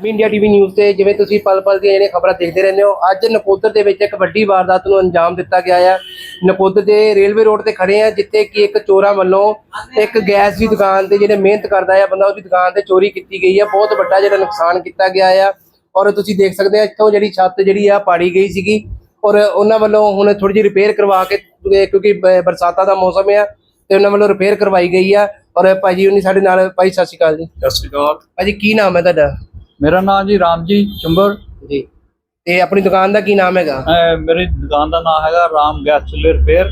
Army India TV news ਤੇ ਜਿਵੇਂ ਤੁਸੀਂ ਪਲ ਪਲ ਦੀਆਂ ਜਿਹੜੀਆਂ ਖਬਰਾਂ ਦੇਖਦੇ ਰਹਿੰਦੇ ਹੋ ਅੱਜ ਨਕੋਦਰ ਦੇ ਵਿੱਚ ਇੱਕ ਵੱਡੀ ਵਾਰਦਾਤ ਨੂੰ ਅੰਜਾਮ ਦਿੱਤਾ ਗਿਆ ਹੈ ਨਕੋਦਰ ਦੇ ਰੇਲਵੇ ਰੋਡ ਤੇ ਖੜੇ ਆ ਜਿੱਥੇ ਕਿ ਇੱਕ ਚੋਰਾਂ ਵੱਲੋਂ ਇੱਕ ਗੈਸ ਦੀ ਦੁਕਾਨ ਤੇ ਜਿਹੜੇ ਮਿਹਨਤ ਕਰਦਾ ਹੈ ਬੰਦਾ ਉਹਦੀ ਦੁਕਾਨ ਤੇ ਚੋਰੀ ਕੀਤੀ ਗਈ ਹੈ ਬਹੁਤ ਵੱਡਾ ਜਿਹੜਾ ਨੁਕਸਾਨ ਕੀਤਾ ਗਿਆ ਹੈ ਔਰ ਤੁਸੀਂ ਦੇਖ ਸਕਦੇ ਆ ਇੱਥੋਂ ਜਿਹੜੀ ਛੱਤ ਜਿਹੜੀ ਆ ਪਾੜੀ ਗਈ ਸੀਗੀ। ਔਰ ਉਹਨਾਂ ਵੱਲੋਂ ਹੁਣ ਥੋੜੀ ਜਿਹੀ ਰਿਪੇਅਰ ਕਰਵਾ ਕੇ ਕਿਉਂਕਿ ਬਰਸਾਤਾਂ ਦਾ ਮੌਸਮ ਆ ਤੇ ਉਹਨਾਂ ਵੱਲੋਂ ਰਿਪੇਅਰ ਕਰਵਾਈ ਗਈ ਆ। ਔਰ ਭਾਜੀ ਉਹਨੀ ਸਾਡੇ ਨਾਲ ਭਾਈ ਸਤਿ ਸ਼੍ਰੀ ਅਕਾਲ ਜੀ। ਸਤਿ ਸ਼੍ਰੀ ਅਕਾਲ। ਭਾਜੀ ਕੀ ਨਾਮ ਹੈ ਤੁਹਾਡਾ? ਮੇਰਾ ਨਾਮ ਜੀ ਰਾਮਜੀ ਚੁੰਬਰ। ਜੀ। ਤੇ ਆਪਣੀ ਦੁਕਾਨ ਦਾ ਕੀ ਨਾਮ ਹੈਗਾ? ਅਹ ਮੇਰੀ ਦੁਕਾਨ ਦਾ ਨਾਮ ਹੈਗਾ ਰਾਮ ਗੈਸ ਚੁੱਲ੍ਹੇ ਰਿਪੇਅਰ।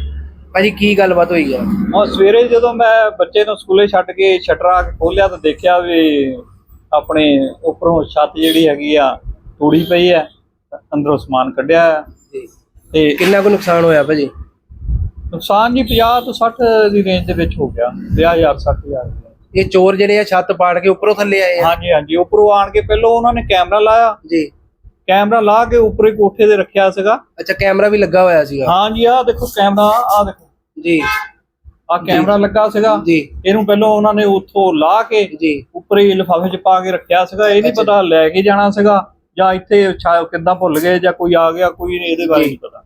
ਭਾਜੀ ਕੀ ਗੱਲਬਾਤ ਹੋਈ ਆ ਔਰ ਸਵੇਰੇ ਜਦੋਂ ਮੈਂ ਬੱਚੇ ਨੂੰ ਸਕੂਲੇ ਛੱਡ ਕੇ ਸ਼ਟਰ ਆ ਕੇ ਖੋਲਿਆ ਤਾਂ ਦੇਖਿਆ ਵੀ ਆਪਣੇ ਉੱਪਰੋਂ ਛੱਤ ਜਿਹੜੀ ਹੈਗੀ ਆ ਤੋੜੀ ਪਈ ਹੈ ਅੰਦਰੋਂ ਸਮਾਨ ਕੱਢਿਆ ਹੈ ਜੀ। ਤੇ ਕਿੰਨਾ ਕੁ ਨੁਕਸਾਨ ਹੋਇਆ ਭਾਜੀ? ਨੁਕਸਾਨ ਜੀ 50 ਤੋਂ 60 ਦੀ ਰੇਂਜ ਦੇ ਵਿੱਚ ਹੋ ਗਿਆ 50000 60000 ਇਹ ਚੋਰ ਜਿਹੜੇ ਆ ਛੱਤ ਪਾੜ ਕੇ ਉੱਪਰੋਂ ਥੱਲੇ ਆਏ ਆ। ਹਾਂਜੀ ਹਾਂਜੀ। ਉੱਪਰੋਂ ਆਣ ਕੇ ਪਹਿਲਾਂ ਉਹਨਾਂ ਨੇ ਕੈਮਰਾ ਲਾਇਆ। ਜੀ। ਕੈਮਰਾ ਲਾ ਕੇ ਉੱਪਰੇ ਕੋਠੇ ਤੇ ਰੱਖਿਆ ਸੀਗਾ। ਅੱਛਾ ਕੈਮਰਾ ਵੀ ਲੱਗਾ ਹੋਇਆ ਸੀਗਾ। ਹਾਂਜੀ ਆਹ ਦੇਖੋ ਕੈਮਰਾ ਆਹ ਦੇਖੋ। ਜੀ। ਆ ਕੈਮਰਾ ਲੱਗਾ ਸੀਗਾ। ਜੀ। ਇਹਨੂੰ ਪਹਿਲਾਂ ਉਹਨਾਂ ਨੇ ਉੱਥੋਂ ਲਾ ਕੇ ਜੀ। ਉੱਪਰ ਹੀ ਲਿਫਾਫੇ 'ਚ ਪਾ ਕੇ ਰੱਖਿਆ ਸੀਗਾ। ਇਹ ਨਹੀਂ। ਪਤਾ ਲੈ ਕੇ ਜਾਣਾ ਸੀਗਾ ਜਾਂ ਇੱਥੇ ਛਾ- ਕਿੱਦਾਂ ਭੁੱਲ ਗਏ ਜਾਂ ਕੋਈ ਆ ਗਿਆ ਕੋਈ ਨਹੀਂ ਇਹਦੇ ਬਾਰੇ। ਨਹੀਂ ਪਤਾ।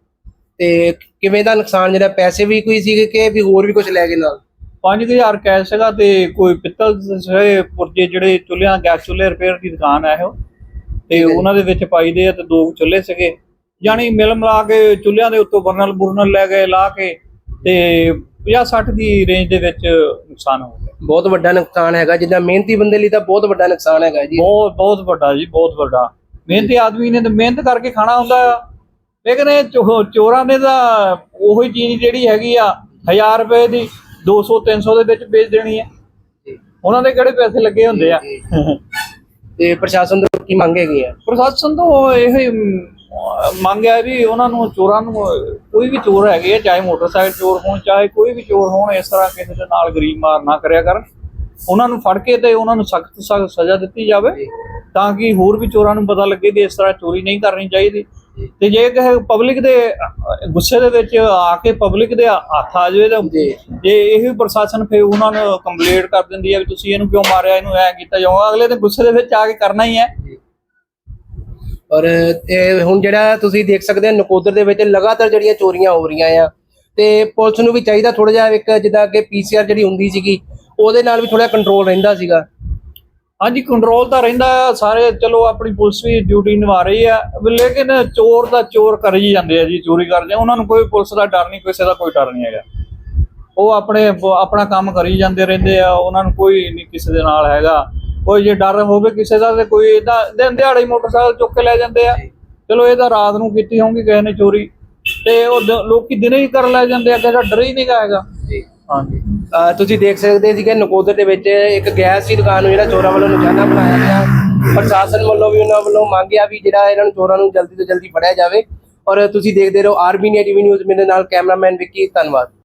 ਤੇ ਕਿਵੇਂ ਦਾ ਨੁਕਸਾਨ ਜਿਹੜਾ ਪੈਸੇ ਵੀ ਕੋਈ ਸੀਗੇ ਕਿ ਵੀ ਹੋਰ ਵੀ ਕੁਝ ਲੈ ਗਏ ਨਾਲ? 5000 ਕੈਸ਼ ਸੀਗਾ ਤੇ ਕੋਈ ਪਿੱਤਲ ਦੇ ਪੁਰਜੇ ਜਿਹੜੇ ਚੁੱਲ੍ਹਿਆਂ ਗੈਸ ਚੁੱਲ੍ਹੇ ਰਿਪੇਅਰ ਦੀ ਦੁਕਾਨ ਹੈ ਉਹ। ਤੇ। ਉਹਨਾਂ ਦੇ ਵਿੱਚ ਪਾਈਦੇ ਆ ਤੇ ਦੋ ਚੁੱਲ੍ਹੇ ਸੀਗੇ। ਯਾਨੀ ਮਿਲ ਮਿਲਾ ਕੇ ਚੁੱਲ੍ਹਿਆਂ ਦੇ ਉੱਤੋਂ ਬਰਨਲ ਬੁਰਨਲ ਲੈ ਗਏ ਲਾ ਕੇ ਤੇ 50 60 ਦੀ ਰੇਂਜ ਦੇ ਵਿੱਚ ਨੁਕਸਾਨ ਹੋ ਗਿਆ। ਬਹੁਤ ਵੱਡਾ ਨੁਕਸਾਨ ਹੈਗਾ। ਜਿੱਦਾਂ ਮਿਹਨਤੀ ਬੰਦੇ ਲਈ ਤਾਂ ਬਹੁਤ ਵੱਡਾ ਨੁਕਸਾਨ ਹੈਗਾ ਜੀ। ਬਹੁਤ ਬਹੁਤ ਵੱਡਾ ਜੀ ਬਹੁਤ ਵੱਡਾ। ਮਿਹਨਤੀ ਆਦਮੀ ਨੇ ਤਾਂ ਮਿਹਨਤ ਕਰਕੇ ਖਾਣਾ ਹੁੰਦਾ ਆ। ਲੇਕਿਨ ਇਹ ਚੋਰਾਂ ਨੇ ਤਾਂ ਉਹੀ ਚੀਜ਼ ਜਿਹੜੀ ਹੈਗੀ ਆ 1000 ਰੁਪਏ ਦੀ 200 300 ਦੇ ਵਿੱਚ ਵੇਚ ਦੇਣੀ ਹੈ। ਉਹਨਾਂ ਦੇ ਕਿਹੜੇ ਪੈਸੇ ਲੱਗੇ ਹੁੰਦੇ ਆ? ਤੇ ਪ੍ਰਸ਼ਾਸਨ ਤੋਂ ਕੀ ਮੰਗ ਹੈਗੀ ਆ? ਪ੍ਰਸ਼ਾਸਨ ਤੋਂ ਇਹ ਹੀ, ਮ, ਮੰਗ ਹੈ ਵੀ ਉਹਨਾਂ ਨੂੰ ਚੋਰਾਂ ਨੂੰ ਕੋਈ ਵੀ ਚੋਰ ਹੈਗੇ ਆ ਚਾਹੇ ਮੋਟਰਸਾਈਕਲ ਚੋਰ ਹੋਣ ਚਾਹੇ ਕੋਈ ਵੀ ਚੋਰ ਹੋਣ ਇਸ ਤਰ੍ਹਾਂ ਕਿਸੇ ਦੇ ਨਾਲ ਗਰੀਬ ਮਾਰ ਨਾ ਕਰਿਆ ਕਰਨ। ਉਹਨਾਂ ਨੂੰ ਫੜ ਕੇ ਤੇ ਉਹਨਾਂ ਨੂੰ ਸਖਤ ਸਖਤ ਸਜ਼ਾ ਦਿੱਤੀ ਜਾਵੇ ਤਾਂ ਕਿ ਹੋਰ ਵੀ ਚੋਰਾਂ ਨੂੰ ਪਤਾ ਲੱਗੇ ਕਿ ਇਸ ਤਰ੍ਹਾਂ ਚੋਰੀ ਨਹੀਂ ਕਰਨੀ ਚਾਹੀਦੀ। ਤੇ ਜੇ ਕਿਸੇ ਪਬਲਿਕ ਦੇ ਗੁੱਸੇ ਦੇ ਵਿੱਚ ਆ ਕੇ ਪਬਲਿਕ ਦੇ ਹੱਥ ਆ ਜਾਵੇ ਤਾਂ ਜੀ। ਇਹ ਵੀ ਪ੍ਰਸ਼ਾਸਨ ਫੇ ਉਹਨਾਂ ਨੂੰ ਕੰਪਲੇਂਟ ਕਰ ਦਿੰਦੀ ਹੈ ਵੀ ਤੁਸੀਂ ਇਹਨੂੰ ਕਿਉਂ ਮਾਰਿਆ ਇਹਨੂੰ ਐ ਕੀਤਾ ਜਾਊਗਾ ਅਗਲੇ ਦੇ ਗੁੱਸੇ ਦੇ ਵਿੱਚ ਆ ਕੇ ਕਰਨਾ ਹੀ ਹੈ। ਔਰ ਇਹ ਹੁਣ ਜਿਹੜਾ ਤੁਸੀਂ ਦੇਖ ਸਕਦੇ ਹੋ ਨਕੋਦਰ ਦੇ ਵਿੱਚ ਲਗਾਤਾਰ ਜਿਹੜੀਆਂ ਚੋਰੀਆਂ ਹੋ ਰਹੀਆਂ ਆ ਤੇ ਪੁਲਿਸ ਨੂੰ ਵੀ ਚਾਹੀਦਾ ਥੋੜਾ ਜਿਹਾ ਇੱਕ ਜਿੱਦਾਂ ਕਿ ਪੀਸੀਆਰ ਜਿਹੜੀ ਹੁੰਦੀ ਸੀਗੀ ਉਹਦੇ ਨਾਲ ਵੀ ਥੋੜਾ ਕੰਟਰੋਲ ਰਹਿੰਦਾ ਸੀਗਾ। ਹਾਂਜੀ ਕੰਟਰੋਲ ਤਾਂ ਰਹਿੰਦਾ ਆ, ਸਾਰੇ ਚਲੋ ਆਪਣੀ ਪੁਲਿਸ ਵੀ ਡਿਊਟੀ ਨਿਭਾ ਰਹੀ ਆ ਲੇਕਿਨ ਚੋਰ ਦਾ ਚੋਰ ਕਰ ਹੀ ਜਾਂਦੇ ਆ ਜੀ ਚੋਰੀ ਕਰਦੇ ਆ। ਉਹਨਾਂ ਨੂੰ ਕੋਈ ਪੁਲਿਸ ਦਾ ਡਰ ਨਹੀਂ ਕਿਸੇ ਦਾ ਕੋਈ ਡਰ ਨਹੀਂ ਹੈਗਾ। ਉਹ ਆਪਣੇ ਆਪਣਾ ਕੰਮ ਕਰੀ ਜਾਂਦੇ ਰਹਿੰਦੇ ਆ ਉਹਨਾਂ ਨੂੰ ਕੋਈ ਨਹੀਂ ਕਿਸੇ ਦੇ ਨਾਲ ਹੈਗਾ। ਕੋਈ ਜੇ ਡਰ ਹੋਵੇ ਕਿਸੇ ਦਾ ਤੇ ਕੋਈ ਇਦਾਂ ਦਿਨ ਦਿਹਾੜੇ ਮੋਟਰਸਾਈਕਲ ਚੁੱਕ ਕੇ ਲੈ ਜਾਂਦੇ ਆ। ਚਲੋ ਇਹ ਤਾਂ ਰਾਤ ਨੂੰ ਕੀਤੀ ਹੋਊਗੀ ਕਿਸੇ ਨੇ ਚੋਰੀ। ਤੇ ਉਹ ਲੋਕੀ ਦਿਨੇ ਹੀ ਕਰ ਲੈ ਜਾਂਦੇ ਆ ਕਿਸੇ ਦਾ ਡਰ ਹੀ ਨਹੀਂ ਹੈਗਾ। ਜੀ। ਹਾਂਜੀ। ਤੁਸੀਂ ਦੇਖ ਸਕਦੇ ਸੀਗੇ ਨਕੋਦਰ ਦੇ ਵਿੱਚ ਇੱਕ ਗੈਸ ਦੀ ਦੁਕਾਨ ਨੂੰ ਜਿਹੜਾ ਚੋਰਾਂ ਵੱਲੋਂ ਨਿਸ਼ਾਨਾ ਬਣਾਇਆ ਗਿਆ। ਪ੍ਰਸ਼ਾਸਨ ਵੱਲੋਂ ਵੀ ਉਹਨਾਂ ਵੱਲੋਂ ਮੰਗਿਆ ਵੀ ਜਿਹੜਾ ਇਹਨਾਂ ਨੂੰ ਚੋਰਾਂ ਨੂੰ ਜਲਦੀ ਤੋਂ ਜਲਦੀ ਫੜਿਆ ਜਾਵੇ। ਔਰ ਤੁਸੀਂ ਦੇਖਦੇ ਰਹੋ ਆਰਬੀ ਟੀਵੀ ਨਿਊਜ਼ ਮੇਰੇ ਨਾਲ ਕੈਮਰਾਮੈਨ ਵਿੱਕੀ, ਧੰਨਵਾਦ।